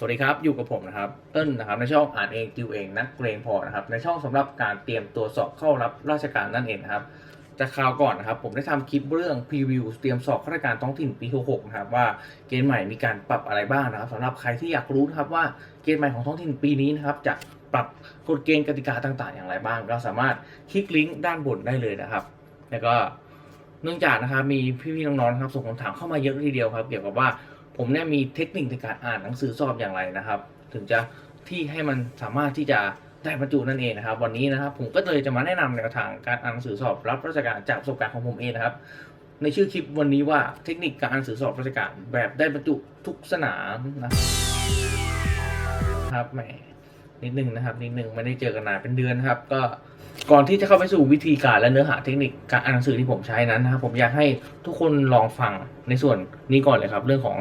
สวัสดีครับ อยู่กับผมนะครับเต้นนะครับในช่องอ่านเองติวเองนักเกรงพอนะครับในช่องสำหรับการเตรียมตัวสอบเข้ารับราชการนั่นเองนะครับจากคราวก่อนนะครับผมได้ทำคลิปเรื่องพรีวิวเตรียมสอบข้าราชการท้องถิ่นปี66นะครับว่าเกณฑ์ใหม่มีการปรับอะไรบ้างนะครับสำหรับใครที่อยากรู้นะครับว่าเกณฑ์ใหม่ของท้องถิ่นปีนี้นะครับจะปรับกฎเกณฑ์กติกาต่าง ๆ อย่างไรบ้าง ก็สามารถคลิกลิงก์ด้านบนได้เลยนะครับ แล้วก็เนื่องจากนะครับมีพี่ๆน้องๆครับส่งคำถามเข้ามาเยอะทีเดียวครับ เกี่ยวกับว่า ผมเนี่ยมีเทคนิคในการอ่านหนังสือสอบอย่างไรนะครับ ถึงจะที่ให้มันสามารถที่จะได้บรรจุนั่นเองนะครับ วันนี้นะครับผมก็เลยจะมาแนะนำแนวทางการอ่านหนังสือสอบรับราชการจากประสบการณ์ของผมเองนะครับ ในชื่อคลิปวันนี้ว่าเทคนิคการอ่านหนังสือสอบราชการแบบได้บรรจุทุกสนามนะครับแหมนิดนึงนะครับนิดนึงไม่ได้เจอกันนานเป็นเดือนนะครับ ก็ ก่อนที่จะเข้าไปสู่วิธีการและเนื้อหาเทคนิคการอ่านหนังสือที่ผมใช้นั้นนะครับผมอยากให้ทุกคนลองฟังในส่วนนี้ก่อนเลยครับ เรื่องของ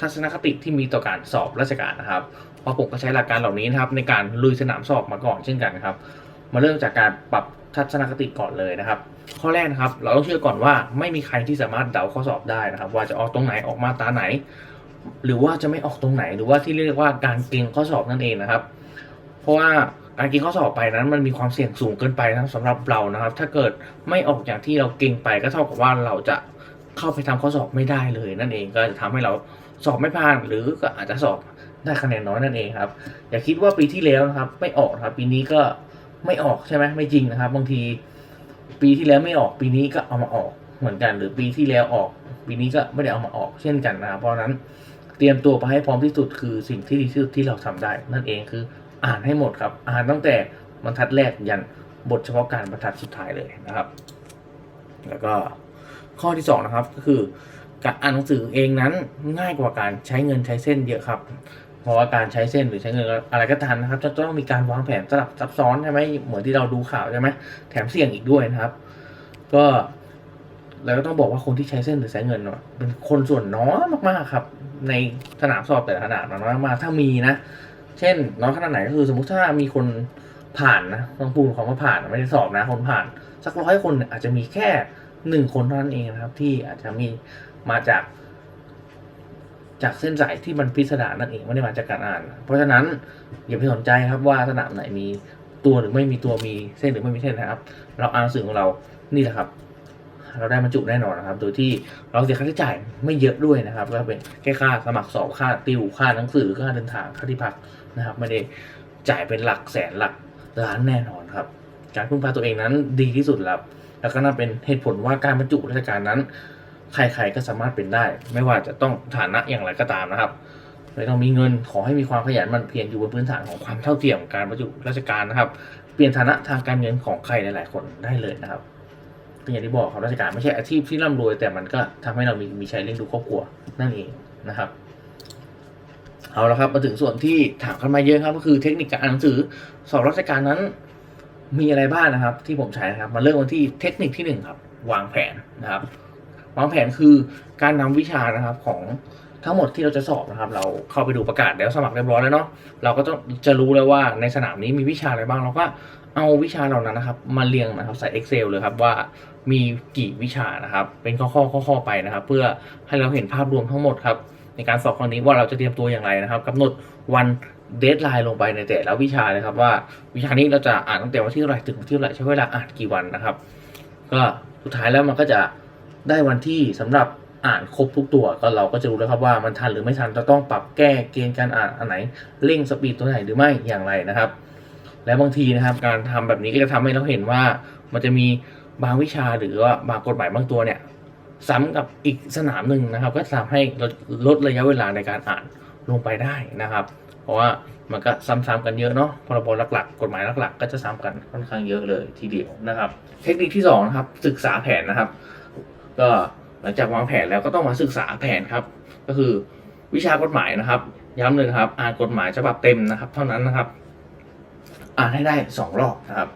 ทัศนคติที่มีต่อการสอบราชการนะครับเพราะผมก็ใช้หลักการเหล่านี้นะครับ ในการลุยสนามสอบมาก่อนเช่นกันครับ มาเริ่มจากการปรับทัศนคติก่อนเลยนะครับ ข้อแรกนะครับ เราต้องเชื่อก่อนว่าไม่มีใครที่สามารถเดาข้อสอบได้นะครับ ว่าจะออกตรงไหนออกมาตาไหน หรือว่าจะไม่ออกตรงไหนหรือว่าที่เรียกว่าการเก่งข้อสอบนั่นเองนะครับ เพราะว่า การก่งข้อสอบไปนั้นมันมีความเสี่ยงสูงเกินไปนะสำหรับเรานะครับ ถ้าเกิดไม่ออกอย่างที่เราเก่งไปก็เท่ากับว่าเราจะเข้าไปทำข้อสอบไม่ได้เลย นั่นเองก็จะทำให้เราสอบไม่ผ่านหรือก็อาจจะสอบได้คะแนนน้อยนั่นเองครับ อย่าคิดว่าปีที่แล้วนะครับ ไม่ออกครับ ปีนี้ก็ไม่ออกใช่ไหมไม่จริงนะครับ บางที ปีที่แล้วไม่ออกปีนี้ก็เอามาออกเหมือนกัน หรือปีที่แล้วออก ปีนี้ก็ไม่ได้เอามาออกเช่นกันนะครับเพราะฉะนั้นเตรียมตัวไปให้พร้อมที่สุดคือสิ่งที่ดีที่สุดที่เราทำได้ นั่นเองคือ อ่านให้หมดครับ อ่านตั้งแต่บรรทัดแรกยันบทเฉพาะการบรรทัดสุดท้ายเลยนะครับ แล้วก็ข้อที่สองนะครับก็คือการอ่านหนังสือเองนั้นง่ายกว่าการใช้เงินใช้เส้นเยอะครับ เพราะว่าการใช้เส้นหรือใช้เงินอะไรก็ตามนะครับ จะต้องมีการวางแผนสลับซับซ้อนใช่ไหมเหมือนที่เราดูข่าวใช่ไหมแถมเสี่ยงอีกด้วยนะครับ ก็แล้วก็ต้องบอกว่าคนที่ใช้เส้นหรือใช้เงินเป็นคนส่วนน้อยมากๆครับ ในสนามสอบแต่ละขนาดน้อยมากๆถ้ามีนะ เช่น น้อยขนาดไหนก็คือ สมมติถ้ามีคนผ่านนะต้องพูดความว่าผ่านไม่ได้สอบนะ คนผ่าน สักร้อยคนอาจจะมีแค่หนึ่งคนเท่านั้นเองนะครับ ที่อาจจะมีมาจาก จากเส้นสายที่มันพิสดารนั่นเองไม่ได้มาจากการอ่าน เพราะฉะนั้นอย่าไปสนใจครับว่าสนามไหนมีตัวหรือไม่มีตัวมีเส้นหรือไม่มีเส้นนะครับ เราอ่านหนังสือของเรานี่แหละครับ เราได้บรรจุแน่นอนนะครับ โดยที่เราเสียค่าใช้จ่ายไม่เยอะด้วยนะครับ ก็เป็นแค่ค่าสมัครสอบค่าติวค่าหนังสือค่าเดินทางค่าที่พัก นะครับไม่ได้จ่ายเป็นหลักแสนหลักล้านแน่นอนครับ การพึ่งพาตัวเองนั้นดีที่สุดแล้วแล้วก็น่าเป็นเหตุผลว่าการบรรจุราชการนั้น ใครๆก็สามารถเป็นได้ ไม่ว่าจะต้องฐานะอย่างไรก็ตามนะครับไม่ต้องมีเงินขอให้มีความขยันมันเพียรอยู่บนพื้นฐานของความเท่าเทียมการบรรจุราชการนะครับ เปลี่ยนฐานะทางการเงินของใครหลาย ๆ คนได้เลยนะครับเป็นอย่างที่บอกครับราชการไม่ใช่อาชีพที่ร่ำรวยแต่มันก็ทำให้เรามีมีใช้เลี้ยงดูครอบครัวนั่นเองนะครับ เอาละครับมาถึงส่วนที่ถามกันมาเยอะครับ ก็คือเทคนิคการอ่านหนังสือสอบราชการนั้น มีอะไรบ้างนะครับ ที่ผมใช้นะครับ มาเริ่มกันที่เทคนิคที่หนึ่งครับ วางแผนนะครับ วางแผนคือการนำวิชานะครับของทั้งหมดที่เราจะสอบนะครับ เราเข้าไปดูประกาศแล้วสมัครเรียบร้อยแล้วเนาะเราก็ต้องจะรู้แล้วว่าในสนามนี้มีวิชาอะไรบ้างเราก็เอาวิชาเหล่านั้นนะครับ มาเรียงนะครับใส่ Excel เลยครับว่ามีกี่วิชานะครับ เป็นข้อข้อข้อข้อไปนะครับ เพื่อให้เราเห็นภาพรวมทั้งหมดครับ ในการสอบครั้งนี้ว่าเราจะเตรียมตัวอย่างไรนะครับกำหนดวันเดทไลน์ลงไปในแต่ละวิชาเลยครับ ว่าวิชานี้เราจะอ่านตั้งแต่วันที่เท่าไหร่ถึงวันที่เท่าไหร่ใช้เวลาอ่านกี่วันนะครับ ก็สุดท้ายแล้วมันก็จะได้วันที่สำหรับอ่านครบทุกตัวก็เราก็จะรู้แล้วครับว่ามันทันหรือไม่ทันจะต้องปรับแก้เกณฑ์การอ่านอันไหนเร่งสปีดตัวไหนหรือไม่อย่างไรนะครับ และบางทีนะครับ การทำแบบนี้ก็จะทำให้เราเห็นว่ามันจะมีบางวิชาหรือว่าบางกฎหมายบางตัวเนี่ย ซ้ำกับอีกสนามหนึ่งนะครับ ก็ทำให้ลดลดระยะเวลาในการอ่านลงไปได้นะครับ เพราะว่ามันก็ซ้ำๆกันเยอะเนาะพรบหลักๆ กฎหมายหลักๆ ก็จะซ้ำกันค่อนข้างเยอะเลยทีเดียวนะครับ เทคนิคที่สองนะครับศึกษาแผนนะครับ ก็หลังจากวางแผนแล้วก็ต้องมาศึกษาแผนครับ ก็คือวิชากฎหมายนะครับ ย้ำเลยครับ อ่านกฎหมายฉบับเต็มนะครับ เท่านั้นนะครับ อ่านให้ได้สองรอบนะครับ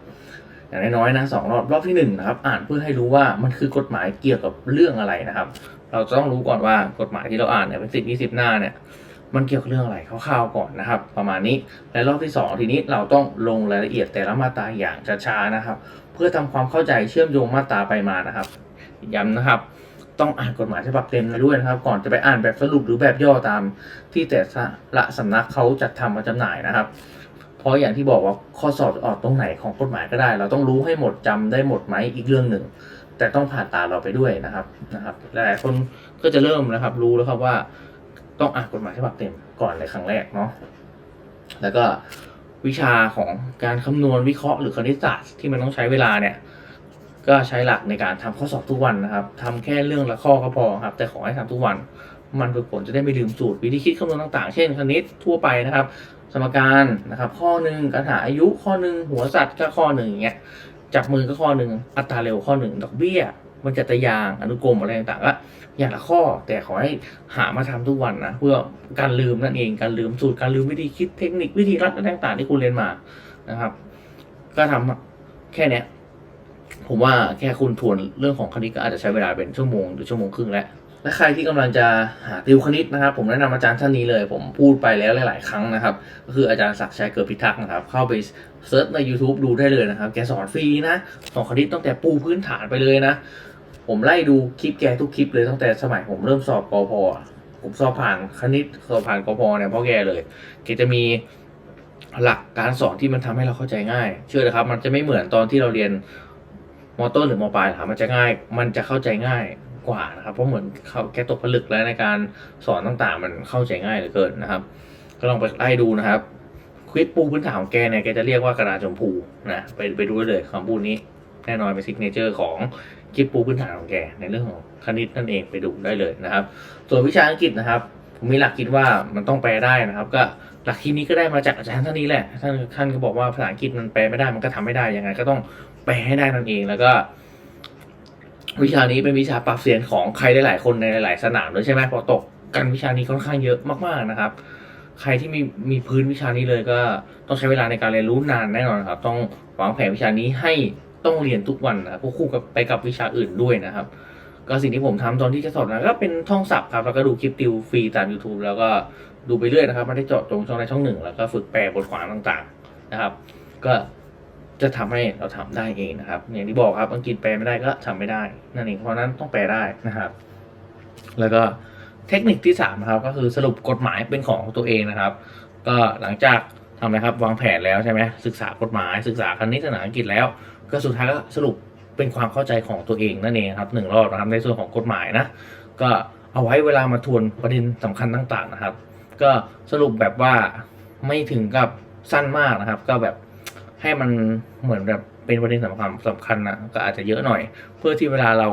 อย่างน้อยๆนะสองรอบรอบที่หนึ่งนะครับอ่านเพื่อให้รู้ว่ามันคือกฎหมายเกี่ยวกับเรื่องอะไรนะครับ เราจะต้องรู้ก่อนว่ากฎหมายที่เราอ่านเนี่ยเป็นสิบยี่สิบหน้าเนี่ยมันเกี่ยวกับเรื่องอะไรคร่าวๆก่อนนะครับ ประมาณนี้และรอบที่สองทีนี้เราต้องลงรายละเอียดแต่ละมาตราอย่างช้าๆนะครับ เพื่อทำความเข้าใจเชื่อมโยงมาตราไปมานะครับย้ำนะครับ ต้องอ่านกฎหมายฉบับเต็มด้วยนะครับ ก่อนจะไปอ่านแบบสรุปหรือแบบย่อตามที่แต่ละสำนักเขาจัดทำมาจำหน่ายนะครับ เพราะอย่างที่บอกว่าข้อสอบออกตรงไหนของกฎหมายก็ได้ เราต้องรู้ให้หมดจำได้หมดไหมอีกเรื่องหนึ่ง แต่ต้องผ่านตาเราไปด้วยนะครับนะครับหลายคนก็จะเริ่มนะครับ รู้แล้วครับว่า ต้องอ่านกฎหมายฉบับเต็มก่อนเลยครั้งแรกเนาะแล้วก็วิชาของการคำนวณวิเคราะห์หรือคณิตศาสตร์ที่มันต้องใช้เวลาเนี่ย ก็ใช้หลักในการทำข้อสอบทุกวันนะครับทำแค่เรื่องละข้อก็พอครับ แต่ขอให้ทำทุกวัน มันฝึกฝนจะได้ไม่ลืมสูตรวิธีคิดคำนวณต่างๆ เช่น คณิตทั่วไปนะครับ สมการนะครับ ข้อหนึ่งการหาอายุข้อหนึ่งหัวสัตว์ก็ข้อหนึ่งอย่างเงี้ยจับมือก็ข้อหนึ่งอัตราเร็วข้อหนึ่งดอกเบี้ยมันจัตยางอนุกรมอะไรต่างๆก็อย่างละข้อแต่ขอให้หามาทำทุกวันนะเพื่อการลืมนั่นเองการลืมสูตรการลืมวิธีคิดเทคนิควิธีรัดต่างๆที่คุณเรียนมานะครับ ก็ทำแค่เนี้ยผมว่าแค่คุณทวนเรื่องของคณิตก็อาจจะใช้เวลาเป็นชั่วโมงหรือชั่วโมงครึ่งแล้ว และใครที่กำลังจะหาติวคณิตนะครับ ผมแนะนำอาจารย์ท่านนี้เลย ผมพูดไปแล้วหลาย ๆ ครั้งนะครับ ก็คืออาจารย์ศักดิ์ชัยเกิดพิทักษ์นะครับ เข้าไปเซิร์ชใน YouTube ดูได้เลยนะครับ แกสอนฟรีนะสอนคณิตตั้งแต่ปูพื้นฐานไปเลยนะ ผมไล่ดูคลิปแกทุกคลิปเลยตั้งแต่สมัยผมเริ่มสอบกอพอผมสอบผ่านคณิตสอบผ่านกอพเนี่ยเพราะแกเลยแกจะมีหลักการสอนที่มันทำให้เราเข้าใจง่าย เชื่อเลยครับ มันจะไม่เหมือนตอนที่เราเรียนมต้นหรือมปลายถามมันจะง่าย มันจะเข้าใจง่าย กว่านะครับ เพราะเหมือนเขาแกตกผลึกแล้วในการสอนต่างๆ มันเข้าใจง่ายเหลือเกินนะครับ ก็ลองไปไล่ดูนะครับควิดปูพื้นฐานของแกเนี่ยแกจะเรียกว่ากระดาษชมพูนะไปไปดูเลยคำพูดนี้แน่นอนเป็นซิกเนเจอร์ของคลิปปูพื้นฐานของแกในเรื่องของคณิตนั่นเองไปดูได้เลยนะครับ ส่วนวิชาอังกฤษนะครับผมมีหลักคิดว่ามันต้องแปลได้นะครับ ก็หลักคิดนี้ก็ได้มาจากอาจารย์ท่านนี้แหละท่านท่านก็บอกว่าภาษาอังกฤษมันแปลไม่ได้มันก็ทำไม่ได้ยังไงก็ต้องแปลให้ได้นั่นเองแล้วก็ วิชานี้เป็นวิชาปรับเสียงของใครหลายๆคนในหลาย ๆ สนามเลยใช่ไหมพอตกกันวิชานี้ค่อนข้างเยอะมากๆนะครับ ใครที่มีมีพื้นวิชานี้เลยก็ต้องใช้เวลาในการเรียนรู้นานแน่นอนครับ ต้องวางแผนวิชานี้ให้ต้องเรียนทุกวันนะครับควบคู่กับไปกับวิชาอื่นด้วยนะครับ ก็สิ่งที่ผมทำตอนที่จะสอบนะก็เป็นท่องศัพท์ครับแล้วก็ดูคลิปติวฟรีตาม YouTube แล้วก็ดูไปเรื่อยนะครับไม่ได้เจาะจงช่องใดช่องหนึ่ง แล้วก็ฝึกแปลบทความต่างๆนะครับ ก็ จะทำให้เราทำได้เองนะครับ อย่างที่บอกครับอังกฤษแปลไม่ได้ก็ทำไม่ได้นั่นเองเพราะนั้นต้องแปลได้นะครับ แล้วก็เทคนิคที่สามนะครับก็คือสรุปกฎหมายเป็นของตัวเองนะครับ ก็หลังจากทำอะไรครับวางแผนแล้วใช่ไหมศึกษากฎหมาย ศึกษาคณิตศาสตร์อังกฤษแล้ว ก็สุดท้ายก็สรุปเป็นความเข้าใจของตัวเองนั่นเองครับหนึ่งรอบนะครับในส่วนของกฎหมายนะก็เอาไว้เวลามาทวนประเด็นสำคัญต่างๆนะครับ ก็สรุปแบบว่าไม่ถึงกับสั้นมากนะครับ ก็แบบ ให้มันเหมือนแบบเป็นประเด็นสำคัญสำคัญนะก็อาจจะเยอะหน่อย เพื่อที่เวลาเรา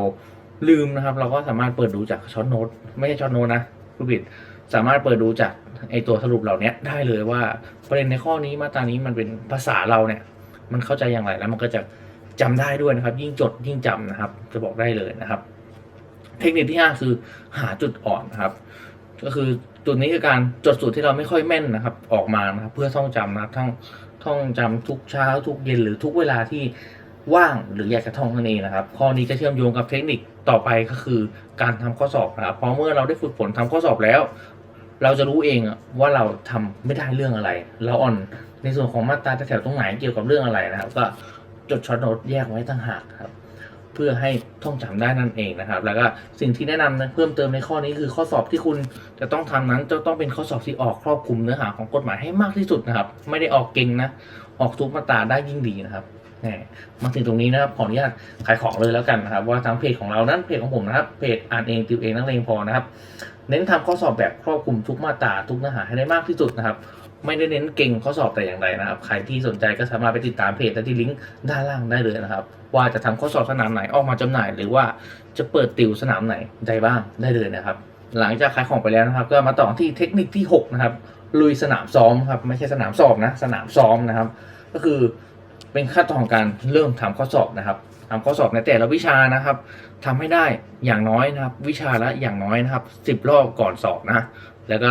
ลืมนะครับ เราก็สามารถเปิดดูจากช็อตโน้ตไม่ใช่ช็อตโน้ตนะผู้ผิดสามารถเปิดดูจากไอตัวสรุปเหล่านี้ได้เลยว่าประเด็นในข้อนี้มาตรานี้มันเป็นภาษาเราเนี่ย มันเข้าใจอย่างไรแล้วมันก็จะจำได้ด้วยนะครับ ยิ่งจดยิ่งจำนะครับ จะบอกได้เลยนะครับ เทคนิคที่ห้าคือหาจุดอ่อนนะครับ ก็คือจุดนี้คือการจดสูตรที่เราไม่ค่อยแม่นนะครับ ออกมานะครับ เพื่อท่องจำนะครับท่อง ท่องจำทุกเช้าทุกเย็นหรือทุกเวลาที่ว่างหรืออยากจะท่องนั่นเองนะครับ ข้อนี้จะเชื่อมโยงกับเทคนิคต่อไปก็คือการทำข้อสอบนะครับเพราะเมื่อเราได้ฝึกฝนทำข้อสอบแล้ว เราจะรู้เองว่าเราทำไม่ได้เรื่องอะไร เราอ่อนในส่วนของมาตราแถวตรงไหนเกี่ยวกับเรื่องอะไรนะครับ ก็จดช็อตโน้ตแยกไว้ต่างหากครับ เพื่อให้ท่องจำได้นั่นเองนะครับ แล้วก็สิ่งที่แนะนำนะเพิ่มเติมในข้อนี้คือข้อสอบที่คุณจะต้องทำนั้นจะต้องเป็นข้อสอบที่ออกครอบคลุมเนื้อหาของกฎหมายให้มากที่สุดนะครับ ไม่ได้ออกเก่งนะออกทุกมาตราได้ยิ่งดีนะครับมมาถึงตรงนี้นะครับขออนุญาตขายของเลยแล้วกันนะครับ ว่าทางเพจของเรานั้นเพจของผมนะครับเพจอ่านเองติวเองนักเลงพอนะครับ เน้นทำข้อสอบแบบครอบคลุมทุกมาตราทุกเนื้อหาให้ได้มากที่สุดนะครับ ไม่ได้เน้นเก่งข้อสอบแต่อย่างใดนะครับ ใครที่สนใจก็สามารถไปติดตามเพจที่ลิงก์ด้านล่างได้เลยนะครับ ว่าจะทำข้อสอบสนามไหนออกมาจำหน่าย หรือว่าจะเปิดติวสนามไหนใดบ้างได้เลยนะครับ หลังจากขายของไปแล้วนะครับ ก็มาต่อที่เทคนิคที่ 6 นะครับ ลุยสนามซ้อมครับไม่ใช่สนามสอบนะ สนามซ้อมนะครับ ก็คือเป็นขั้นตอนของการเริ่มทำข้อสอบนะครับทำข้อสอบในแต่ละวิชานะครับทำให้ได้อย่างน้อยนะครับ วิชาละอย่างน้อยนะครับสิบรอบก่อนสอบนะ แล้วก็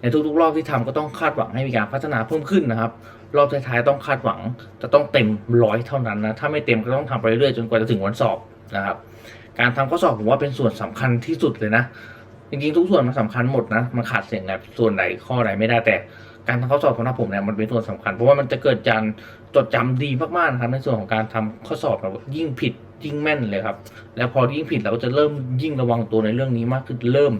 ในทุกๆ รอบที่ทำก็ต้องคาดหวังให้มีการพัฒนาเพิ่มขึ้นนะครับ รอบท้ายๆต้องคาดหวังจะต้องเต็มร้อยเท่านั้นนะถ้าไม่เต็มก็ต้องทำไปเรื่อยๆจนกว่าจะถึงวันสอบนะครับ การทำข้อสอบผมว่าเป็นส่วนสำคัญที่สุดเลยนะจริงๆทุกส่วนมันสำคัญหมดนะมันขาดเสียงแบบส่วนไหนข้อไหนไม่ได้แต่การทำข้อสอบของผมเนี่ยมันเป็นส่วนสำคัญเพราะว่ามันจะเกิดการจดจำดีมากๆนะครับในส่วนของการทำข้อสอบแบบยิ่งผิด ยิ่งแม่นเลยครับ แล้วพอยิ่งผิดเราก็จะเริ่มยิ่งระวังตัวในเรื่องนี้มากขึ้นเริ่ม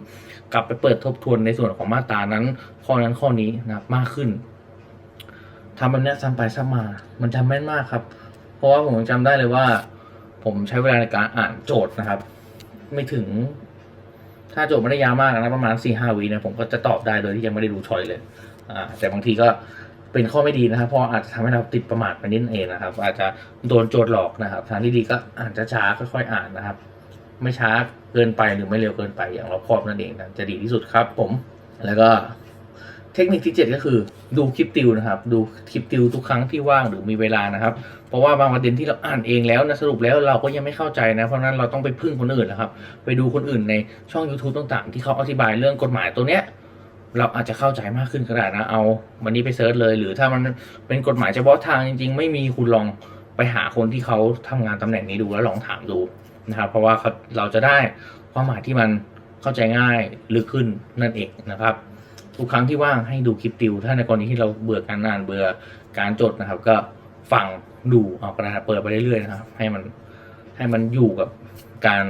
กลับไปเปิดทบทวนในส่วนของมาตรานั้น ข้อนั้นข้อนี้นะครับมากขึ้นทำแบบเนี้ซ้ำไปซ้ำมา มันจำแม่นมากครับ เพราะว่าผมยังจำได้เลยว่า ผมใช้เวลาในการอ่านโจทย์นะครับ ไม่ถึง ถ้าโจทย์ไม่ได้ยาวมากนะประมาณสี่ห้าวินะผมก็จะตอบได้โดยที่ยังไม่ได้ดูชอยเลย อ่า แต่บางทีก็ เป็นข้อไม่ดีนะครับ เพราะอาจจะทำให้เราติดประมาทไปนิดเองนะครับ อาจจะโดนโจทย์หลอกนะครับ ทางที่ดีก็อ่านช้าค่อยๆอ่านนะครับ ไม่ช้าเกินไปหรือไม่เร็วเกินไปอย่างรอบคอบนั่นเองนะจะดีที่สุดครับ ผมแล้วก็เทคนิคที่ 7 ก็คือดูคลิปติวนะครับ ดูคลิปติวทุกครั้งที่ว่างหรือมีเวลานะครับ เพราะว่าบางประเด็นที่เราอ่านเองแล้วนะสรุปแล้วเราก็ยังไม่เข้าใจนะ เพราะฉะนั้นเราต้องไปพึ่งคนอื่นนะครับ ไปดูคนอื่นในช่อง YouTube ต่างๆ ที่เขาอธิบายเรื่องกฎหมายตัวเนี้ย เราอาจจะเข้าใจมากขึ้นก็ได้นะ เอาวันนี้ไปเซิร์ชเลย หรือถ้ามันเป็นกฎหมายเฉพาะทางจริง ๆ ไม่มีคุณลองไปหาคนที่เขาทำงานตำแหน่งนี้ดูแล้วลองถามดูนะครับ เพราะว่าเขาเราจะได้ความหมายที่มันเข้าใจง่ายลึกขึ้นนั่นเองนะครับ ทุกครั้งที่ว่างให้ดูคลิปติว ถ้าในกรณีที่เราเบื่อการอ่านเบื่อการจดนะครับ ก็ฟังดูเอากระดาษเปิดไปเรื่อยๆนะครับ ให้มันให้มันอยู่กับการ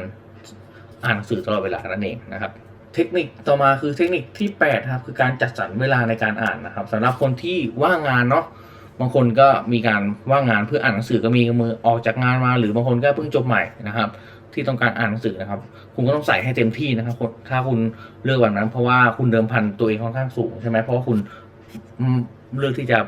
อ่านหนังสือตลอดเวลานั่นเองนะครับ เทคนิคต่อมาคือเทคนิคที่8ครับคือการจัดสรรเวลาในการอ่านนะครับสำหรับคนที่ว่างงานเนาะบางคนก็มีการว่างงานเพื่ออ่านหนังสือก็มีมือออกจากงานมา หรือบางคนก็เพิ่งจบใหม่นะครับ ที่ต้องการอ่านหนังสือนะครับ คุณก็ต้องใส่ให้เต็มที่นะครับ ถ้าคุณเลือกแบบนั้น เพราะว่าคุณเดิมพันตัวเองค่อนข้างสูงใช่ไหมเพราะว่าคุณเลือกที่จะ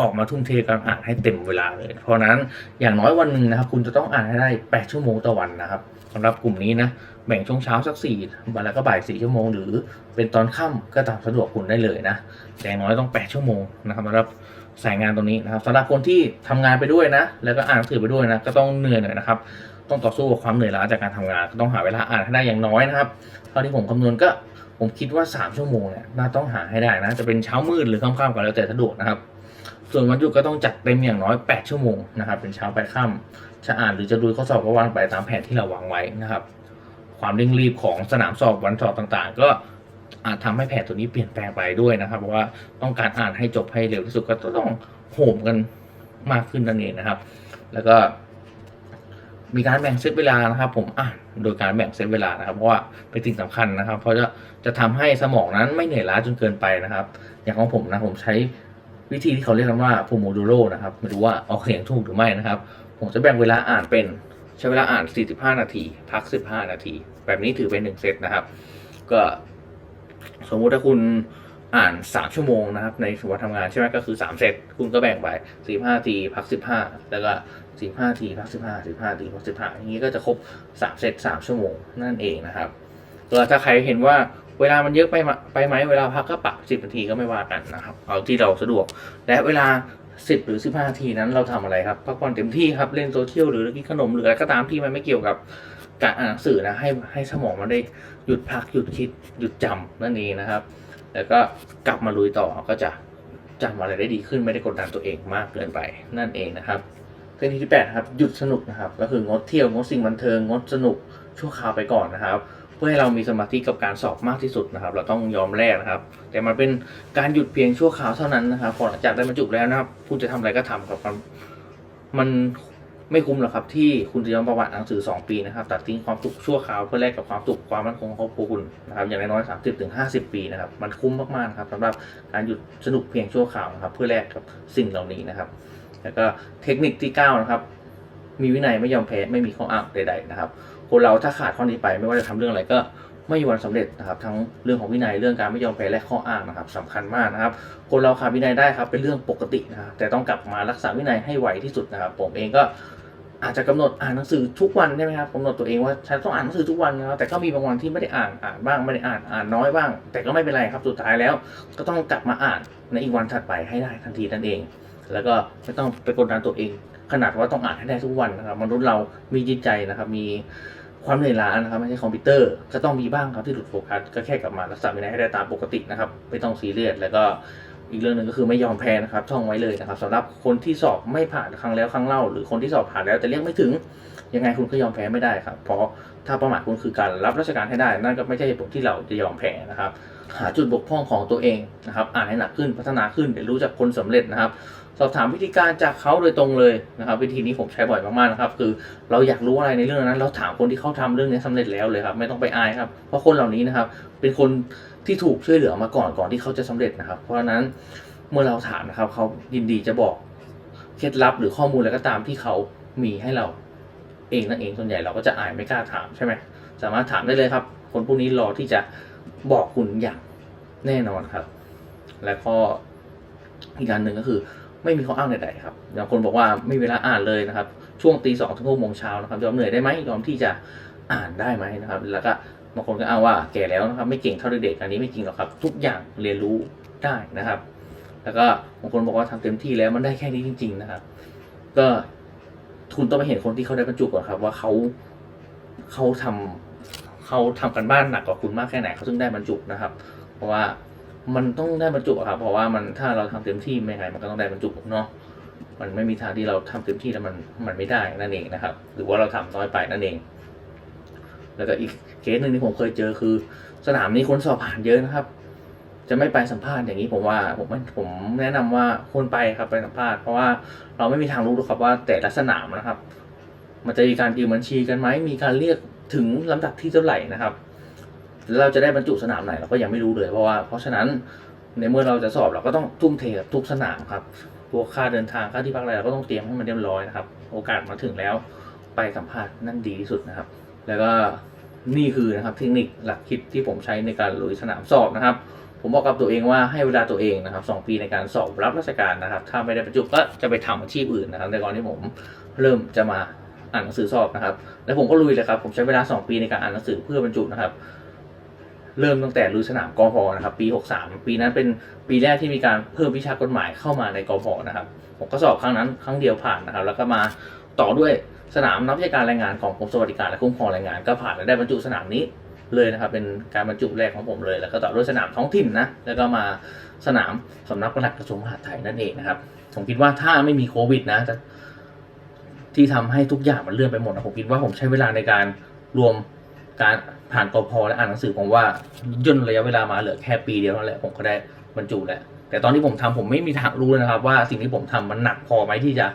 ออกมาทุ่มเทการอ่านให้เต็มเวลาเลย เพราะฉะนั้นอย่างน้อยวันหนึ่งนะครับ คุณจะต้องอ่านให้ได้ 8 ชั่วโมงต่อวันนะครับสำหรับกลุ่มนี้นะ แบ่งช่วงเช้าสักสี่วันแล้วก็บ่ายสี่ชั่วโมง หรือเป็นตอนค่ำก็ตามสะดวกคุณได้เลยนะแต่อย่างน้อยต้องแปดชั่วโมงนะครับสำหรับสายงานตรงนี้นะครับสำหรับคนที่ทำงานไปด้วยนะ แล้วก็อ่านหนังสือไปด้วยนะก็ต้องเหนื่อยหน่อยนะครับต้องต่อสู้กับความเหนื่อยล้าจากการทำงาน ก็ต้องหาเวลาอ่านให้ได้อย่างน้อยนะครับเท่าที่ผมคำนวณก็ผมคิดว่าสามชั่วโมงเนี่ยน่าต้องหาให้ได้นะ จะเป็นเช้ามืดหรือค่ำๆก็แล้วแต่สะดวกนะครับ ส่วนวันหยุดก็ต้องจัดเต็มอย่างน้อย 8 ชั่วโมงนะครับ เป็นเช้าไปค่ำจะอ่านหรือจะดูข้อสอบก็วางไปตามแผนที่เราวางไว้นะครับ ความเร่งรีบของสนามสอบวันสอบต่างๆ ก็อาจทำให้แผนตัวนี้เปลี่ยนแปลงไปด้วยนะครับ เพราะว่าต้องการอ่านให้จบให้เร็วที่สุดก็ต้องโหมกันมากขึ้นนั่นเองนะครับ แล้วก็มีการแบ่งเซตเวลานะครับ ผมอ่านโดยการแบ่งเซตเวลานะครับเพราะว่าเป็นสิ่งสำคัญนะครับ เพราะจะจะทำให้สมองนั้นไม่เหนื่อยล้าจนเกินไปนะครับ อย่างของผมนะผมใช้วิธีที่เขาเรียกกันว่าโพโมโดโรนะครับไม่รู้ว่าเอาเสียงถูกหรือไม่นะครับ ผมจะแบ่งเวลาอ่านเป็น ใช้เวลาอ่าน 45 นาที พัก 15 นาที แบบนี้ถือเป็นหนึ่งเซตนะครับ ก็สมมุติถ้าคุณอ่าน 3 ชั่วโมงนะครับ ในวันทำงานใช่ไหมก็คือ 3 เซต คุณก็แบ่งไป 45 นาที พัก 15 แล้วก็ 45 นาที พัก 15 15 นาที พัก 15 อย่างนี้ก็จะครบ 3 เซต 3 ชั่วโมงนั่นเองนะครับตัวถ้าใครเห็นว่าเวลามันเยอะไปไปไหมเวลาพักก็ปรับ10 นาทีก็ไม่ว่ากันนะครับ เอาที่เราสะดวก และเวลา 10หรือ15นาทีนั้นเราทำอะไรครับพักผ่อนเต็มที่ครับเล่นโซเชียลหรือกินขนมหรืออะไรก็ตามที่มันไม่เกี่ยวกับการอ่านหนังสือนะให้ให้สมองมันได้หยุดพักหยุดคิดหยุดจำนั่นเองนะครับ แล้วก็กลับมาลุยต่อก็จะจำอะไรได้ดีขึ้นไม่ได้กดดันตัวเองมากเกินไปนั่นเองนะครับเทคนิคที่แปดครับหยุดสนุกนะครับ ก็คืองดเที่ยวงดสิ่งบันเทิงงดสนุกชั่วคราวไปก่อนนะครับ เพื่อให้เรามีสมาธิกับการสอบมากที่สุดนะครับ เราต้องยอมแลกนะครับ แต่มันเป็นการหยุดเพียงชั่วคราวเท่านั้นนะครับพอหลังจากได้บรรจุแล้วนะครับ คุณจะทำอะไรก็ทำครับมันมันไม่คุ้มหรอกครับที่คุณจะยอมประวัติหนังสือ 2 ปีนะครับ ตัดทิ้งความสุขชั่วคราวเพื่อแลกกับความสุขความมั่นคงของครอบครัวคุณนะครับอย่างน้อยๆ30ถึง50 ปีนะครับ มันคุ้มมากๆครับสำหรับการหยุดสนุกเพียงชั่วคราวนะครับ เพื่อแลกกับสิ่งเหล่านี้นะครับ แล้วก็เทคนิคที่เก้านะครับมีวินัยไม่ยอมแพ้ไม่มีข้ออ้างใด ๆ นะครับ คนเราถ้าขาดข้อนี้ไปไม่ว่าจะทำเรื่องอะไรก็ไม่มีวันสำเร็จนะครับ ทั้งเรื่องของวินัยเรื่องการไม่ยอมแพ้และข้ออ้างนะครับสำคัญมากนะครับ คนเราขาดวินัยได้ครับเป็นเรื่องปกตินะครับแต่ต้องกลับมารักษาวินัยให้ไหวที่สุดนะครับ ผมเองก็อาจจะกำหนดอ่านหนังสือทุกวันใช่ไหมครับกำหนดตัวเองว่าฉันต้องอ่านหนังสือทุกวันนะครับแต่ก็มีบางวันที่ไม่ได้อ่านอ่านบ้างไม่ได้อ่านอ่านน้อยบ้าง แต่ก็ไม่เป็นไรครับสุดท้ายแล้ว ก็ต้องกลับมาอ่านในอีกวันถัดไปให้ได้ทันทีนั่นเอง แล้วก็ไม่ต้องไปกดดันตัวเอง ขนาดว่าต้องอ่านให้ได้ทุกวันนะครับมนุษย์เรามีจิตใจนะครับมี ความเหนื่อยล้านะครับไม่ใช่คอมพิวเตอร์ก็ต้องมีบ้างครับที่หลุดโฟกัสก็แค่กลับมารักษาวินัยให้ได้ตามปกตินะครับไม่ต้องซีเรียสแล้วก็อีกเรื่องหนึ่งก็คือไม่ยอมแพ้นะครับท่องไว้เลยนะครับสำหรับคนที่สอบไม่ผ่านครั้งแล้วครั้งเล่า หรือคนที่สอบผ่านแล้วแต่เรียกไม่ถึงยังไงคุณก็ยอมแพ้ไม่ได้ครับ เพราะถ้าเป้าหมายคุณคือการรับราชการให้ได้ นั่นก็ไม่ใช่เหตุผลที่เราจะยอมแพ้นะครับ หาจุดบกพร่องของตัวเองนะครับ อ่านให้หนักขึ้นพัฒนาขึ้นเรียนรู้จากคนสำเร็จนะครับ สอบถามวิธีการจากเขาโดยตรงเลยนะครับ วิธีนี้ผมใช้บ่อยมากๆนะครับ คือเราอยากรู้อะไรในเรื่องนั้น เราถามคนที่เขาทำเรื่องนี้สำเร็จแล้วเลยครับ ไม่ต้องไปอายครับ เพราะคนเหล่านี้นะครับ เป็นคนที่ถูกช่วยเหลือมาก่อนก่อนที่เขาจะสำเร็จนะครับ เพราะฉะนั้นเมื่อเราถามนะครับ เขายินดีจะบอกเคล็ดลับหรือข้อมูลอะไรก็ตามที่เขามีให้เราเองนั่นเองส่วนใหญ่เราก็จะอายไม่กล้าถามใช่ไหมสามารถถามได้เลยครับ คนพวกนี้รอที่จะบอกคุณอย่างแน่นอนครับ และก็อีกการหนึ่งก็คือ ไม่มีข้ออ้างใดๆครับอย่างคนบอกว่าไม่มีเวลาอ่านเลยนะครับ ช่วงตีสองถึงหกโมงเช้านะครับยอมเหนื่อยได้ไหมยอมที่จะอ่านได้ไหมนะครับ แล้วก็บางคนก็อ้างว่าแก่แล้วนะครับ ไม่เก่งเท่าเด็กๆอันนี้ไม่จริงหรอกครับ ทุกอย่างเรียนรู้ได้นะครับ แล้วก็บางคนบอกว่าทำเต็มที่แล้วมันได้แค่นี้จริง ๆ นะครับ ก็คุณต้องไปเห็นคนที่เขาได้บรรจุก่อนครับ ว่าเขาเขาทำเขาทำกันบ้านหนักกว่าคุณมากแค่ไหนเขาถึงได้บรรจุนะครับ เพราะว่า มันต้องได้บรรจุครับเพราะว่ามันถ้าเราทำเต็มที่ไม่ไงมันก็ต้องได้บรรจุเนาะมันไม่มีทางที่เราทำเต็มที่แล้วมันมันไม่ได้นั่นเองนะครับ หรือว่าเราทำน้อยไปนั่นเอง แล้วก็อีกเคสหนึ่งที่ผมเคยเจอคือ สนามนี้คนสอบผ่านเยอะนะครับ จะไม่ไปสัมภาษณ์อย่างนี้ผมว่าผมผมแนะนำว่าควรไปครับไปสัมภาษณ์เพราะว่าเราไม่มีทางรู้หรอกครับว่าแต่ละสนามนะครับ มันจะมีการยืมบัญชีกันไหมมีการเรียกถึงลำดับที่เท่าไหร่นะครับ เราจะได้บรรจุสนามไหนเราก็ยังไม่รู้เลยเพราะว่าเพราะฉะนั้นในเมื่อเราจะสอบเราก็ต้องทุ่มเทกับทุกสนามครับพวกค่าเดินทางค่าที่พักอะไรเราก็ต้องเตรียมให้มันเรียบร้อยนะครับ โอกาสมาถึงแล้วไปสัมภาษณ์นั่นดีที่สุดนะครับ แล้วก็นี่คือนะครับเทคนิคหลักคิดที่ผมใช้ในการลุยสนามสอบนะครับ ผมบอกกับตัวเองว่าให้เวลาตัวเองนะครับสองปีในการสอบรับราชการนะครับ ถ้าไม่ได้บรรจุก็จะไปทำอาชีพอื่นนะครับในก่อนที่ผมเริ่มจะมาอ่านหนังสือสอบนะครับ แล้วผมก็ลุยเลยครับ ผมใช้เวลา 2 ปีในการอ่านหนังสือเพื่อบรรจุนะครับ เริ่มตั้งแต่ลุยสนามกอพนะครับปี 63 ปีนั้นเป็นปีแรกที่มีการเพิ่มวิชากฎหมายเข้ามาในกอพนะครับผมก็สอบครั้งนั้นครั้งเดียวผ่านนะครับ แล้วก็มาต่อด้วยสนามนักวิชาการแรงงานของกรมสวัสดิการและคุ้มครองแรงงานก็ผ่านและได้บรรจุสนามนี้เลยนะครับเป็นการบรรจุแรกของผมเลย แล้วก็ต่อด้วยสนามท้องถิ่นนะแล้วก็มาสนามสำนักปลัดกระทรวงมหาดไทยนั่นเองนะครับผมคิดว่าถ้าไม่มีโควิดนะจะที่ทำให้ทุกอย่างมันเลื่อนไปหมดนะผมคิดว่าผมใช้เวลาในการรวมการ ผ่านกพและอ่านหนังสือผมว่าย่นระยะเวลามาเหลือแค่ปีเดียวนั่นแหละผมก็ได้บรรจุแล้วแต่ตอนที่ผมทำผมไม่มีทางรู้เลยนะครับ ว่าสิ่งที่ผมทำมันหนักพอไหมที่จะ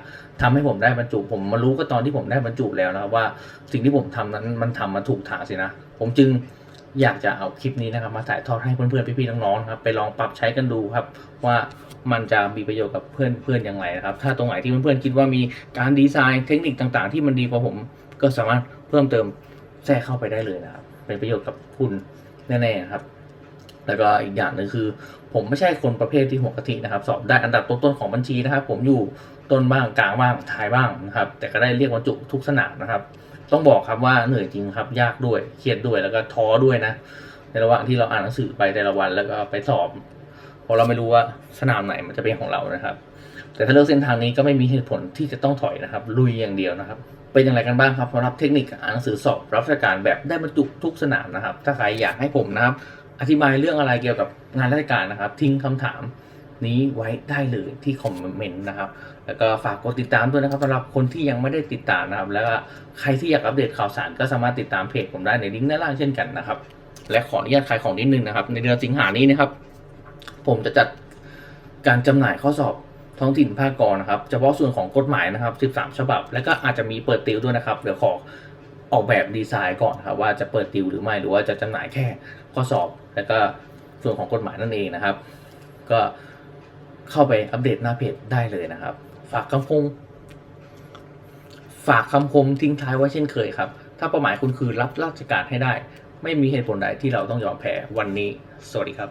ทำให้ผมได้บรรจุ ผมมารู้ก็ตอนที่ผมได้บรรจุแล้วนะครับว่าสิ่งที่ผมทำนั้นมันทำมาถูกทางสินะ ผมจึงอยากจะเอาคลิปนี้นะครับ มาถ่ายทอดให้เพื่อนๆพี่ๆน้องๆนะครับไปลองปรับใช้กันดูครับ ว่ามันจะมีประโยชน์กับเพื่อนๆอย่างไรนะครับ ถ้าตรงไหนที่เพื่อนๆคิดว่ามีการดีไซน์เทคนิคต่างๆ ที่มันดีกว่าผมก็สามารถเพิ่มเติมแทรกเข้าไปได้เลยนะครับ เป็นประโยชน์กับคุณแน่ๆครับ แล้วก็อีกอย่างหนึ่งคือ ผมไม่ใช่คนประเภทที่หัวกะทินะครับ สอบได้อันดับต้นๆของบัญชีนะครับ ผมอยู่ต้นบ้างกลางบ้างท้ายบ้างนะครับ แต่ก็ได้เรียกบรรจุทุกสนามนะครับ ต้องบอกครับว่าเหนื่อยจริงครับ ยากด้วยเครียดด้วยแล้วก็ท้อด้วยนะ ในระหว่างที่เราอ่านหนังสือไปแต่ละวันแล้วก็ไปสอบเพราะเราไม่รู้ว่าสนามไหนมันจะเป็นของเรานะครับ แต่ถ้าเลือกเส้นทางนี้ก็ไม่มีเหตุผลที่จะต้องถอยนะครับ ลุยอย่างเดียวนะครับ เป็นอย่างไรกันบ้างครับสำหรับเทคนิคอ่านหนังสือสอบรับราชการแบบได้บรรจุทุกสนามนะครับ ถ้าใครอยากให้ผมนะครับ อธิบายเรื่องอะไรเกี่ยวกับงานราชการนะครับ ทิ้งคำถามนี้ไว้ได้เลยที่คอมเมนต์นะครับ แล้วก็ฝากกดติดตามด้วยนะครับสำหรับคนที่ยังไม่ได้ติดตามนะครับ แล้วก็ใครที่อยากอัปเดตข่าวสารก็สามารถติดตามเพจผมได้ในลิงก์ด้านล่างเช่นกันนะครับ และขออนุญาตขายของนิดนึงนะครับ ในเดือนสิงหานี้นะครับ ผมจะจัดการจำหน่ายข้อสอบ ท้องถิ่นภาคกรนะครับ เฉพาะส่วนของกฎหมายนะครับ 13 ฉบับ แล้วก็อาจจะมีเปิดติวด้วยนะครับ เดี๋ยวขอออกแบบดีไซน์ก่อนครับว่าจะเปิดติวหรือไม่หรือว่าจะจำหน่ายแค่ข้อสอบ แล้วก็ส่วนของกฎหมายนั่นเองนะครับ ก็เข้าไปอัปเดตหน้าเพจได้เลยนะครับ ฝากคำคมฝากคำคมทิ้งท้ายไว้เช่นเคยครับ ถ้าเป้าหมายคุณคือรับราชการให้ได้ ไม่มีเหตุผลใดที่เราต้องยอมแพ้วันนี้ สวัสดีครับ